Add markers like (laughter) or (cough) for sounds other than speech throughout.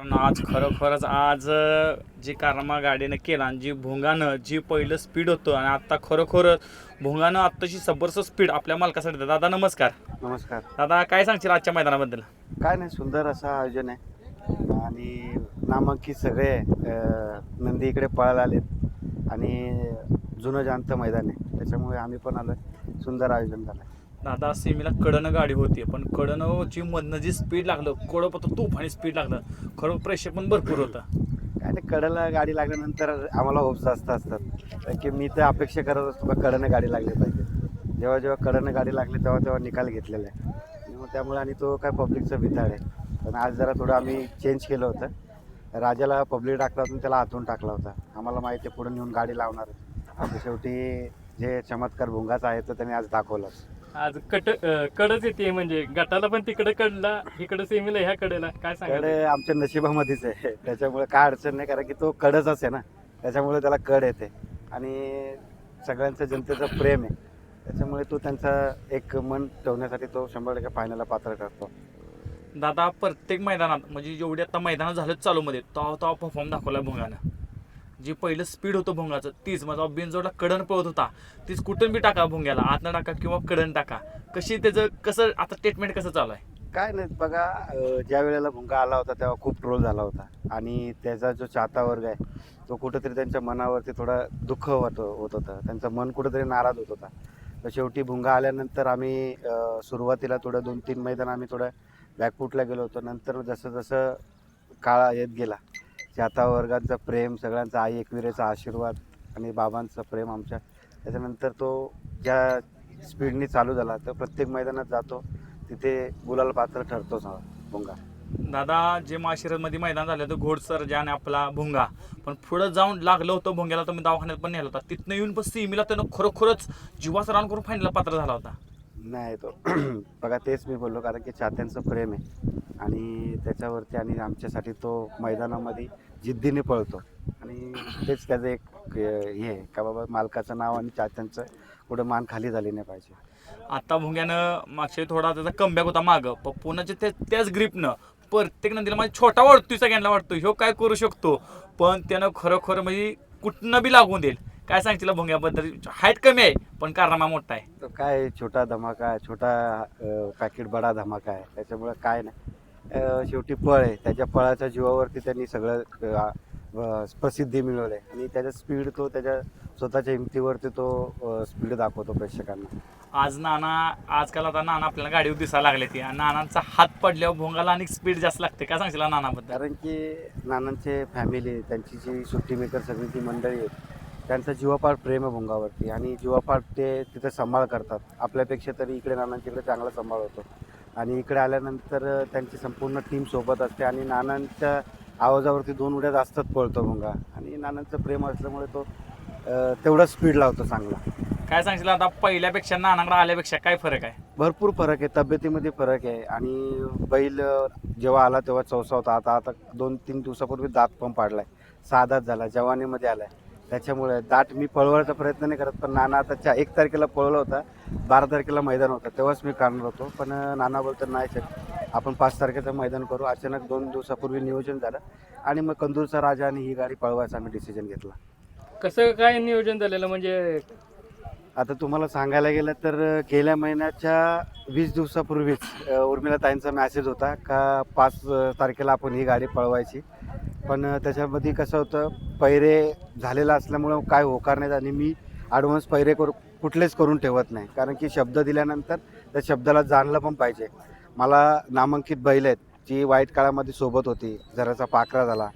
कारण आज खरोखरच आज जी कारमा गाडीनं केला आणि जी भोंगानं जी पहिलं स्पीड होतं आणि आता खरोखर भोंगानं आत्ताची सबरचं स्पीड आपल्या मालकासाठी देतं. दादा नमस्कार. नमस्कार. दादा काय सांगशील आजच्या मैदानाबद्दल? काय नाही सुंदर असं आयोजन आहे. आणि नामांकित सगळे अं, नंदी इकडे पळायला आलेत. आणि जुनं जाणतं मैदान आहे. त्याच्यामुळे आम्ही पण आलो सुंदर आयोजन झालं दादा सेमीला कडनं गाडी होती पण कडनं जी मधनं जी स्पीड लागलं कडं पत्र तूफ आणि स्पीड लागलं. खरं प्रेशर पण भरपूर होतं. काय ते कडेला गाडी लागल्यानंतर आम्हाला होप जास्त असतात. कारण की मी तर अपेक्षा करत असतो का कडनं गाडी लागली पाहिजे. जेव्हा जेव्हा कडनं गाडी लागली तेव्हा तेव्हा निकाल घेतलेला आहे. मग त्यामुळे आणि तो काय पब्लिकचा विधाड आहे. पण आज जरा थोडं आम्ही चेंज केलं होतं. राजाला पब्लिक टाकला होता त्याला आतून टाकला होता. आम्हाला माहिती आहे पुढे नेऊन गाडी लावणार शेवटी जे चमत्कार भुंगाचा आहे तो त्याने आज दाखवलाच. आज कट अं, कडच येते म्हणजे गटाला पण तिकडे कडला इकडे सेमीला ह्या कडेला. काय कड आमच्या नशिबामध्येच आहे. त्याच्यामुळे काय अडचण नाही कारण की तो कडच आहे ना. त्याच्यामुळे त्याला कड येते. आणि सगळ्यांचं जनतेचं प्रेम आहे. त्याच्यामुळे तो त्यांचा एक मन ठेवण्यासाठी तो शंभर टक्के फायनलला पात्र ठरतो. दादा प्रत्येक मैदानात म्हणजे जेवढी आता मैदानात झालं चालूमध्ये तेव्हा तेव्हा परफॉर्म दाखवला भोंगानं जी पहिलं स्पीड होतं भोंगाचं तीच. माझा बिनजोडला कडण पळत होता. तीच कुठून बी टाका भोंग्याला. आतनं टाका किंवा कडण टाका. कशी त्याचं कसं आता ट्रीटमेंट कसं चालू आहे? काय नाही बघा अं, ज्या वेळेला भुंगा आला होता तेव्हा खूप ट्रोल झाला होता. आणि त्याचा जो चाहता वर्ग आहे तो कुठंतरी त्यांच्या मनावरती थोडा दुःख होत होत होतं. त्यांचं मन कुठंतरी नाराज होत होता. तर शेवटी भुंगा आल्यानंतर आम्ही अं, सुरुवातीला थोडं दोन तीन मैदान आम्ही थोडं बॅकफूटला गेलो होतो. नंतर जसं जसं काळ येत गेला चाहता वर्गांचं प्रेम सगळ्यांचा आई एकविरेचा आशीर्वाद आणि बाबांचं प्रेम आमच्या. त्याच्यानंतर तो ज्या स्पीडनी चालू झाला तर प्रत्येक मैदानात जातो तिथे गुलाल पात्र ठरतोच हा भुंगा. दादा जे माशिरमध्ये मैदान झालं होतं घोडसर ज्या आणि आपला भुंगा. पण पुढं जाऊन लागलं होतं भुंग्याला तुम्ही दवाखान्यात पण नेला होता. तिथनं येऊन पण सीमीला त्यानं खरोखरच जीवाचं रान करून फायनलला पात्र झाला होता. नाही तो (clears throat) बघा तेच मी बोललो कारण की चाहत्यांचं प्रेम आहे. आणि त्याच्यावरती आणि आमच्यासाठी तो मैदानामध्ये जिद्दीने पळतो. आणि तेच त्याचं एक हे आहे का बाबा मालकाचं नाव आणि चाहत्यांचं कुठं मान खाली झाली नाही पाहिजे. आता भुंग्यानं मागच्या वेळी थोडा त्याचा कमबॅक होता मागं. पण पुन्हाच्या त्या त्याच ग्रीपनं प्रत्येक नंदीला माझा छोटा वाटतोय सगळ्यांना वाटतो ह्यो काय करू शकतो? पण त्यानं खरोखर म्हणजे कुठनं बी लागून देईल. काय सांगतील भुंग्याबद्दल? हाईट कमी आहे पण कारनामा मोठा आहे. तो काय छोटा धमाका आहे छोटा अं, पॅकेट बडा धमाका आहे. त्याच्यामुळं काय नाही. शेवटी पळ आहे. त्याच्या पळाच्या जीवावरती त्यांनी सगळं प्रसिद्धी मिळवली आहे. आणि त्याचा स्पीड तो त्याच्या स्वतःच्या हिमतीवरती तो स्पीड दाखवतो प्रेक्षकांना. आज नाना आजकाल आता नाना आपल्याला गाडीवर दिसायला लागले ती. आणि नानांचा हात पडल्यावर भोंगाला आणि स्पीड जास्त लागते. काय सांगशील नानाबद्दल? कारण की नानांचे फॅमिली त्यांची जी सुट्टी मेकर सगळी ती मंडळी आहेत त्यांचं जीवापाड प्रेम आहे भुंगावरती. आणि जीवापाड ते तिथे सांभाळ करतात. आपल्यापेक्षा तरी इकडे नानांच्या इकडे चांगला सांभाळ होतो. आणि इकडे आल्यानंतर त्यांची संपूर्ण टीम सोबत असते आणि नानांच्या आवाजावरती दोन उड्या जास्तच पळतो भुंगा आणि नानांचं प्रेम असल्यामुळे तो तेवढा स्पीड लावतो चांगला. काय सांगशील आता पहिल्यापेक्षा नानाकडे आल्यापेक्षा काय फरक आहे? भरपूर फरक आहे तब्येतीमध्ये फरक आहे आणि बैल जेव्हा आला तेव्हा चौसा होता आता आता दोन तीन दिवसापूर्वी दात पण पाडलाय. सहा दात झाला जवानीमध्ये आलाय. त्याच्यामुळे दाट मी पळवायचा प्रयत्न नाही करत पण नाना आता चा- एक तारखेला पळवला होता बारा तारखेला मैदान होतं तेव्हाच मी काढणार होतो. पण नाना बोलतो नाही शक आपण पाच तारखेचं मैदान करू. अचानक दोन दिवसापूर्वी नियोजन झालं आणि मग कंदूरचा राजा आणि ही गाडी पळवायचा आम्ही डिसिजन घेतला. कसं काय नियोजन झालेलं? म्हणजे आता तुम्हाला सांगायला गेलं तर गेल्या महिन्याच्या वीस दिवसापूर्वीच उर्मिला ताईंचा मॅसेज होता का पाच तारखेला आपण ही गाडी पळवायची. पण त्याच्यामध्ये कसं होतं पैरे झालेला असल्यामुळं काय होकार नाही आणि मी ॲडव्हान्स पैरे करू कुठलेच करून ठेवत नाही. कारण की शब्द दिल्यानंतर त्या शब्दाला जाणलं पण पाहिजे. मला नामांकित बैल आहेत जी वाईट काळामध्ये सोबत होती. जराचा पाकरा झाला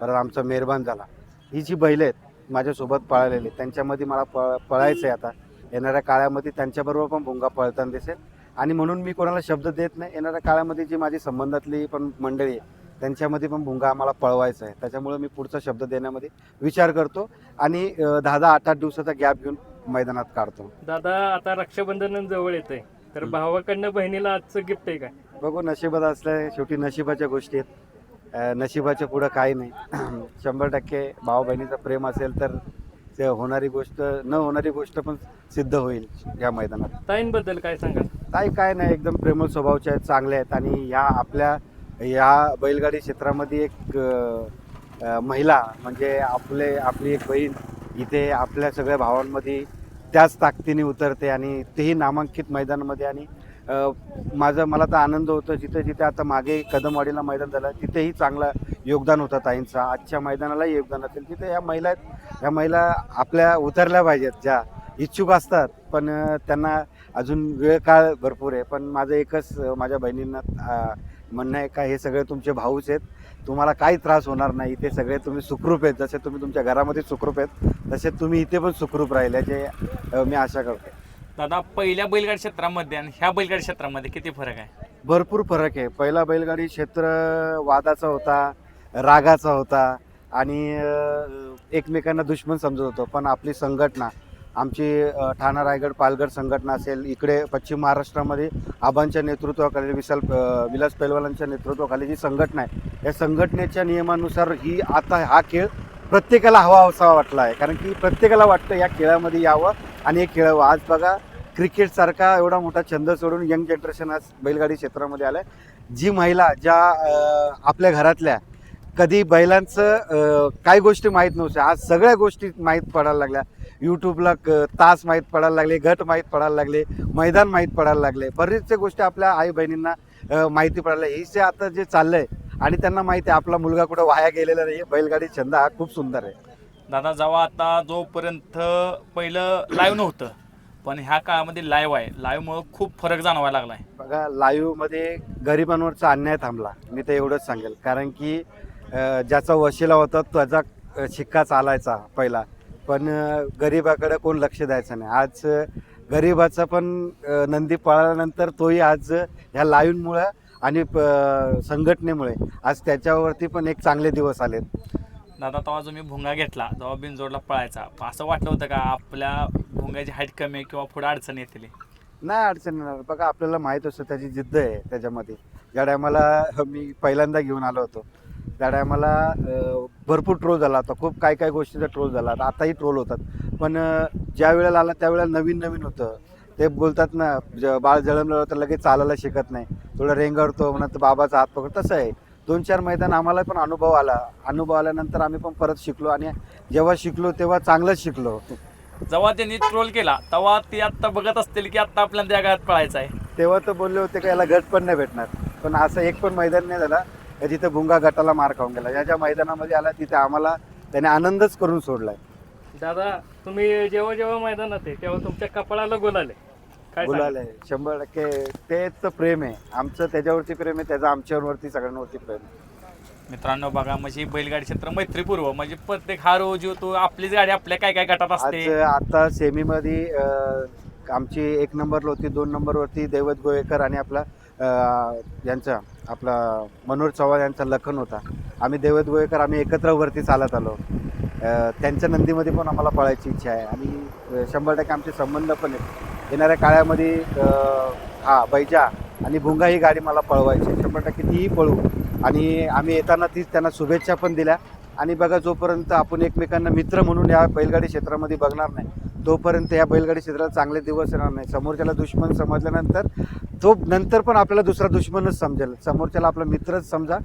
परत आमचा मेहरबान झाला. ही जी बैल आहेत माझ्यासोबत पळालेली त्यांच्यामध्ये मला पळ पळायचं आहे आता. येणाऱ्या काळामध्ये त्यांच्याबरोबर पण भुंगा पळताना दिसेल. आणि म्हणून मी कोणाला शब्द देत नाही. येणाऱ्या काळामध्ये जी माझी संबंधातली पण मंडळी आहे त्यांच्यामध्ये पण भुंगा आम्हाला पळवायचा आहे. त्याच्यामुळे मी पुढचा शब्द देण्यामध्ये विचार करतो आणि दहा दहा आठ आठ दिवसाचा गॅप घेऊन मैदानात काढतो. दादा आता रक्षाबंधन जवळ येत आहे तर भावाकडनं बहिणीला आजचं गिफ्ट आहे काय? बघू नशिबात असल्या. शेवटी नशिबाच्या गोष्टी आहेत. नशिबाच्या पुढं काही नाही. (clears throat) शंभर टक्के भाऊ बहिणीचं प्रेम असेल तर ते होणारी गोष्ट न होणारी गोष्ट पण सिद्ध होईल या मैदानात. ताईंबद्दल काय सांगाल? ताई काय नाही. एकदम प्रेमळ स्वभावचे आहेत चांगले आहेत. आणि ह्या आपल्या या बैलगाडी क्षेत्रामध्ये एक महिला म्हणजे आपले आपली एक बहीण इथे आपल्या सगळ्या भावांमध्ये त्याच ताकदीने उतरते आणि तेही नामांकित मैदानामध्ये आणि माझं मला तर आनंद होतो जिथे जिथे आता मागे कदमवाडीला मैदान झालं तिथेही चांगलं योगदान होतं ताईंचा. आजच्या मैदानालाही योगदान असेल. तिथे या महिला आहेत. ह्या महिला आपल्या उतरल्या पाहिजेत ज्या इच्छुक असतात पण त्यांना अजून वेळ काळ भरपूर आहे. पण माझं एकच माझ्या बहिणींना म्हणणं आहे का हे सगळे तुमचे भाऊच आहेत. तुम्हाला काही त्रास होणार नाही. इथे सगळे तुम्ही सुखरूप आहेत. जसे तुम्ही तुमच्या घरामध्ये सुखरूप आहेत तसे तुम्ही इथे पण सुखरूप राहिले याची अ, मी आशा करतो दादा पहिल्या बैलगाडी क्षेत्रामध्ये आणि ह्या बैलगाडी क्षेत्रामध्ये किती फरक आहे? भरपूर फरक आहे. पहिला बैलगाडी क्षेत्र वादाचा होता रागाचा होता आणि एकमेकांना दुश्मन समजत होतो. पण आपली संघटना आमची ठाणा रायगड पालघर संघटना असेल इकडे पश्चिम महाराष्ट्रामध्ये आबांच्या नेतृत्वाखाली विशाल विलास पैलवालांच्या नेतृत्वाखाली जी संघटना आहे या संघटनेच्या नियमानुसार ही आता हा खेळ प्रत्येकाला हवा हवासा वाटला आहे. कारण की प्रत्येकाला वाटतं या खेळामध्ये यावं आणि हे खेळावं आज बघा क्रिकेटसारखा एवढा मोठा छंद सोडून यंग जनरेशन आज बैलगाडी क्षेत्रामध्ये आलं जी महिला ज्या आपल्या घरातल्या कधी बैलांचं काही गोष्टी माहीत नव्हत्या आज सगळ्या गोष्टी माहीत पडायला लागल्या. यूट्यूबला क- तास माहीत पडायला लागले गट माहीत पडायला लागले मैदान माहीत पडायला लागले. बरेचशा गोष्टी आपल्या आई बहिणींना माहिती पडायला हे जे आता जे चाललंय आणि त्यांना माहिती आहे आपला मुलगा कुठं वाया गेलेला नाही बैलगाडी छंद हा खूप सुंदर आहे. दादा जेव्हा आता जोपर्यंत पहिलं लाईव्ह नव्हतं पण ह्या काळामध्ये लाईव्ह आहे. लाईव्हमुळं खूप फरक जाणवायला लागलाय. बघा लाईव्हमध्ये गरिबांवरचा अन्याय थांबला. मी तर एवढंच सांगेल. कारण की ज्याचा वशिला होता त्याचा शिक्का चालायचा पहिला. पण गरिबाकडे कोण लक्ष द्यायचं नाही. आज गरिबाचा पण नंदी पळाल्यानंतर तोही आज ह्या लाईव्हमुळं आणि प- संघटनेमुळे आज त्याच्यावरती पण एक चांगले दिवस आलेत. दादा तेव्हा जो मी भुंगा घेतला तेव्हा बिनजोडला पळायचा. असं वाटलं होतं का आपल्या भुंगाची हाईट कमी आहे किंवा पुढे अडचण येतील? नाही अडचण येणार बघा आपल्याला माहीत असतं त्याची जिद्द आहे त्याच्यामध्ये. ज्या टायमाला मी पहिल्यांदा घेऊन आलो होतो. त्या टायमाला भरपूर ट्रोल झाला होता. खूप काय काय गोष्टीचा ट्रोल झाला आता आताही ट्रोल होतात. पण ज्या वेळेला आला त्यावेळेला नवीन नवीन होतं. ते बोलतात ना ज- बाळ जळमलं तर लगेच चालायला शिकत नाही. थोडं रेंगाळतो म्हणत बाबाचा हात पकड तसं आहे. दोन चार मैदान आम्हाला पण अनुभव आला. अनुभव आल्यानंतर आम्ही पण परत शिकलो आणि जेव्हा शिकलो तेव्हा चांगलंच शिकलो. जेव्हा त्यांनी ट्रोल केला तेव्हा ती आत्ता बघत असतील की आत्ता आपल्याला त्या काळात पळायचं आहे. तेव्हा तर बोलले होते का याला गट पण नाही भेटणार. पण असं एक पण मैदान नाही झाला. का जिथे भुंगा गटाला मार खाऊन गेला. या ज्या मैदानामध्ये आला तिथे आम्हाला त्याने आनंदच करून सोडलाय. दादा तुम्ही जेव्हा जेव्हा मैदानात आहे तेव्हा तुमच्या कपाळाला गुलाल आहे. काय? गुलाल आहे. शंभर टक्के तेच प्रेम आहे. आमचं त्याच्यावरती प्रेम आहे त्याचं आमच्यावरती सगळ्यांवरती प्रेम आहे. मित्रांनो बघा म्हणजे बैलगाडी क्षेत्र मैत्रीपूर्व. म्हणजे प्रत्येक हा रोज येतो आपलीच गाडी आपल्या काय काय गटात आज असते आता सेमीमध्ये अं, आमची एक नंबरला होती दोन नंबरवरती दैवत गोवेकर आणि आपला यांचा आपला मनोहर चव्हाण यांचा लखन होता. आम्ही देवद गोवेकर आम्ही एकत्र वरती चालत आलो. त्यांच्या नंदीमध्ये पण आम्हाला पळायची इच्छा आहे. आणि शंभर टक्के आमचे संबंध पण आहेत. येणाऱ्या काळामध्ये हा बैजा आणि भुंगा ही गाडी मला पळवायची शंभर टक्के तीही पळवू आणि आम्ही येताना तीच त्यांना शुभेच्छा पण दिल्या. आणि बघा जोपर्यंत आपण एकमेकांना मित्र म्हणून या बैलगाडी क्षेत्रामध्ये बघणार नाही तोपर्यंत या बैलगाडी क्षेत्राला चांगले दिवस येणार नाही. समोरच्याला दुश्मन समजल्यानंतर तो नंतर पण आपल्याला दुसरा दुश्मनच समजेल. समोरच्याला आपला मित्रच समजा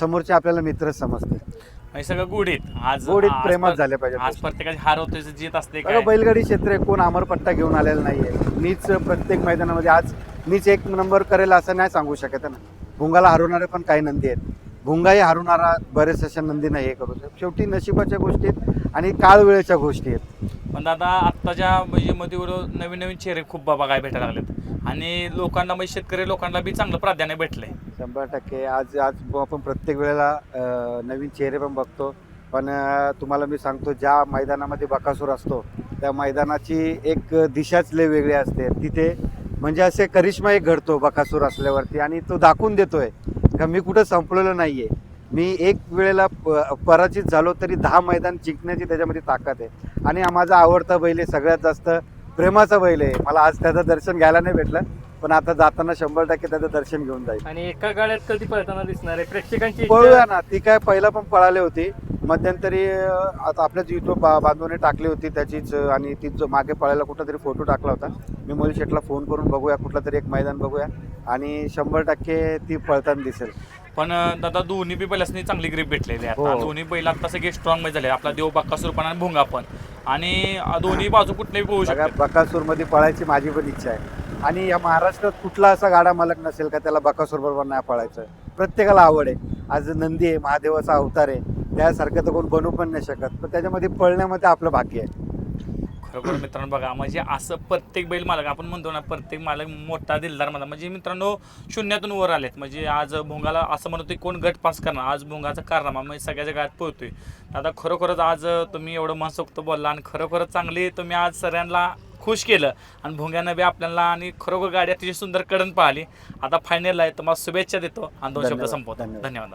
समोरचे आपल्याला मित्रच समजते सगळं गुढीत. आज गोडीत आज प्रेमात पर- झाले पाहिजे आज प्रत्येकाची हार होते जीत असते बघा काय? बैलगाडी क्षेत्र आहे कोण अमरपट्टा घेऊन आलेला नाहीये. मीच प्रत्येक मैदानामध्ये आज मीच एक नंबर करेल असं नाही सांगू शकत ना. भुंगाला हरवणारे पण काही नंदी आहेत. भुंगाही हरवणारा बरेच अशा नंदीनं हे करू शकतो. शेवटी नशिबाच्या गोष्टी आहेत आणि काळ वेळेच्या गोष्टी आहेत. पण दादा आत्ताच्या म्हणजे मध्ये नवीन नवीन चेहरे खूप बघायला भेटायला लागलेत. आणि लोकांना म्हणजे शेतकरी लोकांना बी चांगलं प्राधान्य भेटलंय. शंभर टक्के. आज आज आपण प्रत्येक वेळेला अं, नवीन चेहरे पण बघतो. पण अं, तुम्हाला मी सांगतो ज्या मैदानामध्ये बकासूर असतो त्या मैदानाची एक दिशाच लय वेगळी असते. तिथे म्हणजे असे करिश्मा एक घडतो बकासूर असल्यावरती आणि तो दाखवून देतोय का मी कुठं संपलेलो नाहीये. मी एक वेळेला प- पराजित झालो तरी दहा मैदान जिंकण्याची त्याच्यामध्ये ताकद आहे. आणि हा माझा आवडता बैल आहे सगळ्यात जास्त प्रेमाचा बैल आहे. मला आज त्याचं दर्शन घ्यायला नाही भेटलं पण आता जाताना शंभर टक्के त्याचं दर्शन घेऊन जाईल. आणि एका गाड्यात कधी पळताना दिसणार आहे? प्रेक्षकांची इच्छा- पळूया ना. ती काय पहिला पण पळाली होती. मध्यंतरी अं, आता आपल्याच युट्यूब बांधवने टाकली होती त्याचीच अं, आणि ती जो मागे पळायला कुठला तरी फोटो टाकला होता. मी मोली शेटला फोन करून बघूया कुठलं तरी एक मैदान बघूया. आणि शंभर टक्के ती पळताना दिसेल. पण अं, दादा दोन्ही बी बैलासनी चांगली ग्रीप भेटलेली आहे. हो. आता दोन्ही बैल आता सगळे स्ट्रॉंगमध्ये झाले. आपला देव बाक्कासूर पण आणि भुंगा पण. आणि दोन्ही बाजू कुठल्याही पोहू बघा बकासूरमध्ये पळायची माझी पण इच्छा आहे. आणि या महाराष्ट्रात कुठला असा गाडा मालक नसेल का त्याला बकासूर बरोबर नाही पळायचं? प्रत्येकाला आवड आहे. आज नंदी आहे महादेवाचा अवतार आहे. त्यासारखं तर कोण बनवू पण नाही शकत. पण त्याच्यामध्ये पळण्यामध्ये आपलं भाग्य आहे. खरोखर मित्रांनो बघा म्हणजे असं प्रत्येक बैल मालक आपण म्हणतो ना प्रत्येक मालक मोठा दिलदार मला म्हणजे मित्रांनो शून्यातून वर आलेत. म्हणजे आज भोंगाला असं म्हणतोय कोण गट पास करणार? आज भोंगाचा कारनामा म्हणजे सगळ्याच्या गात पोहतोय आता खरोखरच आज तुम्ही एवढं मनसोक्त बोलला आणि खरोखरच चांगली तुम्ही आज सगळ्यांना खुश केलं आणि भोंग्यानं बी आपल्याला आणि खरोखर गाडी अतिशय सुंदर कडन पाहिली. आता फायनल आहे तुम्हाला शुभेच्छा देतो आणि दोन शब्द संपवतो. धन्यवाद.